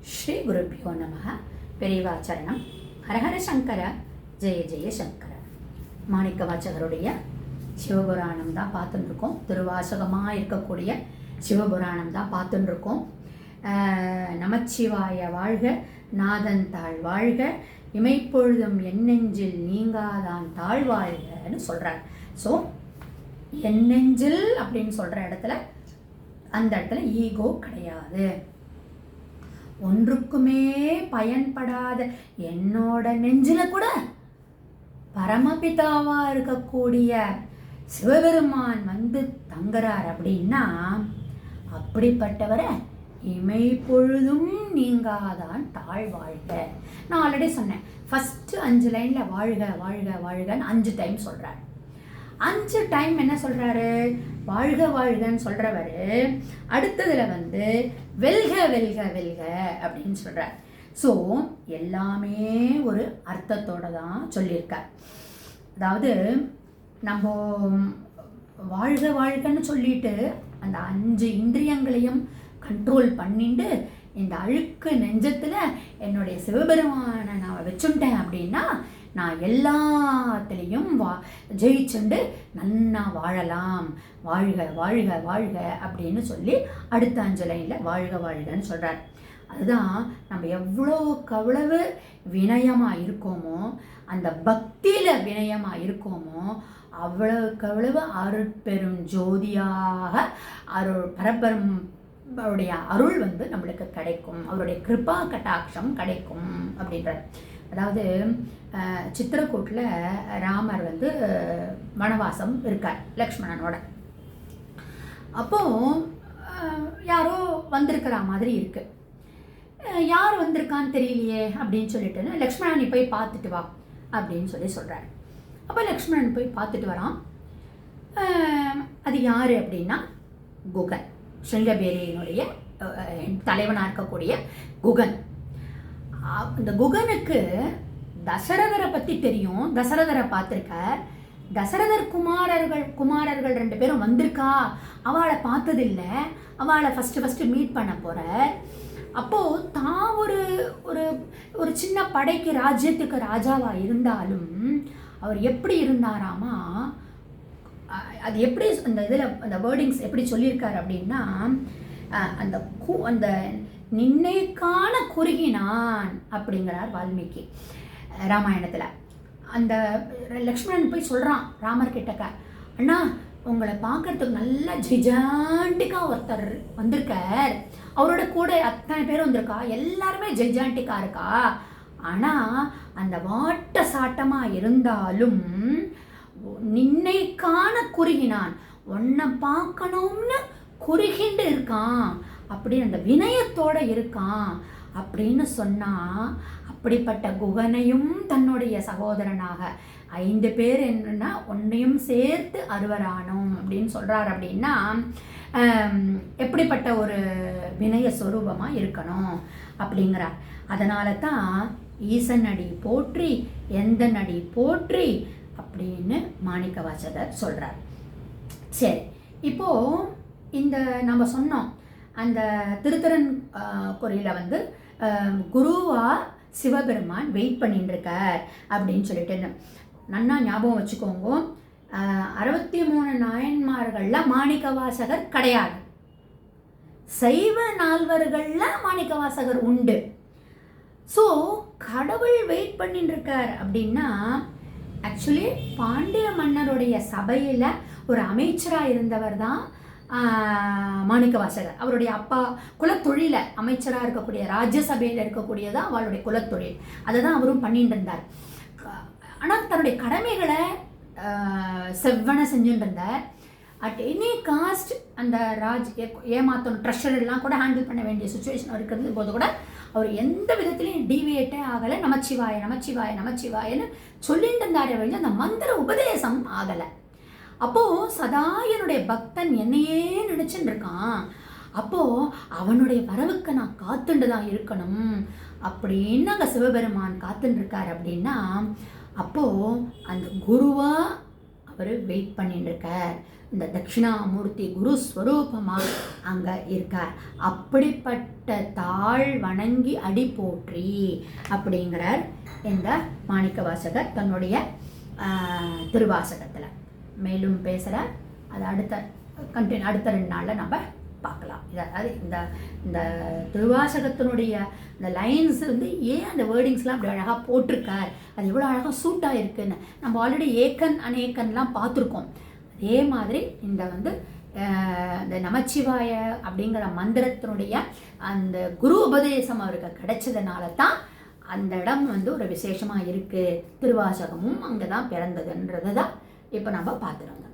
ஸ்ரீ குருப்பியோ நம பெரியவாச்சரணம் ஹரஹர சங்கர ஜெய ஜெய சங்கர. மாணிக்க வாச்சகருடைய சிவபுராணம் தான் பார்த்துட்டுருக்கோம் திருவாசகமாக இருக்கக்கூடிய சிவபுராணம் தான் பார்த்துட்டுருக்கோம் நமச்சிவாய வாழ்க நாதன் தாழ் வாழ்க இமைப்பொழுதும் எண்ணெஞ்சில் நீங்காதான் தாழ் வாழ்கன்னு சொல்கிறார் ஸோ எண்ணெஞ்சில் அப்படின்னு சொல்கிற இடத்துல அந்த இடத்துல ஈகோ கிடையாது. ஒன்றுக்குமே பயன்படாத என்னோட நெஞ்சில கூட பரமபிதாவா இருக்கக்கூடிய சிவபெருமான் வந்து தங்குறார் அப்படின்னா அப்படிப்பட்டவரை இமை பொழுதும் நீங்காதான் தாழ் வாழ்க. நான் ஆல்ரெடி சொன்னேன். ஃபஸ்ட்டு அஞ்சு லைனில் வாழ்க வாழ்க வாழ்கன்னு அஞ்சு டைம் சொல்றார். அஞ்சு டைம் என்ன சொல்கிறாரு வாழ்க வாழ்கன்னு சொல்கிறவர் அடுத்ததில் வந்து வெல்க வெல்க வெல்க அப்படின்னு சொல்கிறார் ஸோ எல்லாமே ஒரு அர்த்தத்தோடு தான் சொல்லியிருக்கார். அதாவது நம்ம வாழ்க வாழ்கன்னு சொல்லிட்டு அந்த அஞ்சு இந்திரியங்களையும் கண்ட்ரோல் பண்ணிட்டு இந்த அழுக்கு நெஞ்சத்தில் என்னுடைய சிவபெருமானை நான் வச்சுட்டேன் அப்படின்னா நான் எல்லாத்துலேயும் வா ஜெயிச்சுண்டு நன்னா வாழலாம். வாழ்க வாழ்க வாழ்க அப்படின்னு சொல்லி அடுத்த அஞ்சு லைனில் வாழ்க வாழ்கன்னு சொல்கிறார் அதுதான் நம்ம எவ்வளோக்கு அவ்வளவு வினயமாக இருக்கோமோ அந்த பக்தியில் வினயமாக இருக்கோமோ அவ்வளவுக்கு அவ்வளவு அருட்பெரும் ஜோதியாக அருள் பரபரம் அவருடைய அருள் வந்து நம்மளுக்கு கிடைக்கும். அவருடைய கிருபா கட்டாட்சம் கிடைக்கும் அப்படின்றார். அதாவது சித்திரக்கூட்டில் ராமர் வந்து வனவாசம் இருக்கார் லக்ஷ்மணனோட. அப்போ யாரோ வந்திருக்கிற மாதிரி இருக்கு. யார் வந்திருக்கான்னு தெரியலையே அப்படின்னு சொல்லிட்டு லக்ஷ்மணன் நீ போய் பார்த்துட்டு வா அப்படின்னு சொல்லி சொல்கிறார் அப்போ லக்ஷ்மணன் போய் பார்த்துட்டு வரான். அது யார் அப்படின்னா குகன். சிங்கபேரியினுடைய தலைவனாக இருக்கக்கூடிய குகன். இந்த குகனுக்கு தசரதரை பற்றி தெரியும். தசரதரை பார்த்துருக்க தசரதர் குமாரர்கள் குமாரர்கள் ரெண்டு பேரும் வந்திருக்கா? அவளை பார்த்ததில்ல. அவளை ஃபஸ்ட்டு ஃபஸ்ட்டு மீட் பண்ண போகிற அப்போது தான் ஒரு ஒரு ஒரு சின்ன படைக்கு ராஜ்யத்துக்கு ராஜாவாக இருந்தாலும் அவர் எப்படி இருந்தாராமா? அது எப்படி அந்த இதில் அந்த வேர்டிங்ஸ் எப்படி சொல்லியிருக்காரு அப்படின்னா அந்த கு அந்த நின்னைக்கான குறுகினான் அப்படிங்கிறார் வால்மீகி ராமாயணத்தில். அந்த லக்ஷ்மணன் போய் சொல்கிறான் ராமர் கிட்டக்க அண்ணா உங்களை பார்க்கறதுக்கு நல்லா ஜிஜாண்டிக்கா ஒருத்தர் வந்திருக்கார். அவரோட கூட அத்தனை பேர் வந்திருக்கா? எல்லாருமே ஜெஜாண்டிக்காக இருக்கா? ஆனால் அந்த வாட்ட சாட்டமாக இருந்தாலும் நின்னை காண குறுகினான். உன்னை பார்க்கணும்னு குறுகிண்டு இருக்கான். அப்படி அந்த வினயத்தோடு இருக்கான் அப்படின்னு சொன்னால் அப்படிப்பட்ட குகனையும் தன்னுடைய சகோதரனாக ஐந்து பேர் என்னன்னா ஒன்றையும் சேர்த்து அறுவரானோம் அப்படின்னு சொல்கிறார் அப்படின்னா எப்படிப்பட்ட ஒரு வினய சுரூபமாக இருக்கணும் அப்படிங்கிறார். அதனால தான் ஈசன் அடி போற்றி எந்த நடி போற்றி அப்படின்னு மாணிக்க வாசகர் சொல்கிறார் சரி இப்போது இந்த நம்ம சொன்னோம் அந்த திருத்தரன் குறையில் வந்து குருவா சிவபெருமான் வெயிட் பண்ணிட்டு இருக்கார் அப்படின்னு சொல்லிட்டு நன்னா ஞாபகம் வச்சுக்கோங்க. அறுபத்தி மூணு நாயன்மார்களில் மாணிக்க வாசகர் கிடையாது. சைவ நால்வர்களில் மாணிக்க வாசகர் உண்டு. ஸோ கடவுள் வெயிட் பண்ணிட்டு இருக்கார் அப்படின்னா ஆக்சுவலி பாண்டிய மன்னருடைய சபையில் ஒரு அமைச்சராக இருந்தவர் தான் மாணிக்க வாசகர். அவருடைய அப்பா குலத்தொழில அமைச்சராக இருக்கக்கூடிய ராஜ்யசபையில் இருக்கக்கூடியதான் அவளுடைய குலத்தொழில். அதை தான் அவரும் பண்ணிட்டு இருந்தார். ஆனால் தன்னுடைய கடமைகளை ஆஹ், செவ்வன செஞ்சுட்டு இருந்தார். அட் எனி காஸ்ட் அந்த ராஜ் ஏ- ஏமாத்தணும் ட்ரெஷர் எல்லாம் கூட ஹேண்டில் பண்ண வேண்டிய சுச்சுவேஷன் இருக்கிறது போது கூட அவர் எந்த விதத்துலையும் டிவியேட்டே ஆகலை. நமச்சிவாய நமச்சிவாய நமச்சிவாயன்னு சொல்லிட்டு இருந்தாரே வழிஞ்சு அந்த மந்திர உபதேசம் ஆகலை. அப்போ சதா என்னுடைய பக்தன் என்னையே நினைச்சுட்டு இருக்கான் அப்போ அவனுடைய வரவுக்கு நான் காத்துண்டு தான் இருக்கணும். அப்படின்னு அங்கே சிவபெருமான் காத்துட்டு இருக்கார் அப்படின்னா அப்போ அந்த குருவா அவர் வெயிட் பண்ணிட்டு இருக்கார் இந்த தட்சிணாமூர்த்தி குரு ஸ்வரூபமாக அங்கே இருக்கார். அப்படிப்பட்ட தாழ் வணங்கி அடி போற்றி அப்படிங்கிறார் இந்த மாணிக்க வாசகர் தன்னுடைய திருவாசகத்தில். மேலும் பேசுகிறேன் அது அடுத்த கண்டினியூ அடுத்த ரெண்டு நாளில் நம்ம பார்க்கலாம். இது அதாவது இந்த இந்த திருவாசகத்தினுடைய இந்த லைன்ஸ் வந்து ஏன் அந்த வேர்டிங்ஸ்லாம் அப்படி அழகாக போட்டிருக்கார்? அது எவ்வளோ அழகாக சூட்டாக இருக்குன்னு நம்ம ஆல்ரெடி ஏக்கன் அநேக்கன்லாம் பார்த்துருக்கோம். அதே மாதிரி இந்த வந்து இந்த நமச்சிவாய அப்படிங்கிற மந்திரத்தினுடைய அந்த குரு உபதேசம் அவருக்கு கிடைச்சதுனால தான் அந்த இடம் வந்து ஒரு விசேஷமாக இருக்குது திருவாசகமும் அங்கே தான் பிறந்ததுன்றது தான் இப்போ நம்ம பார்த்துருவோங்க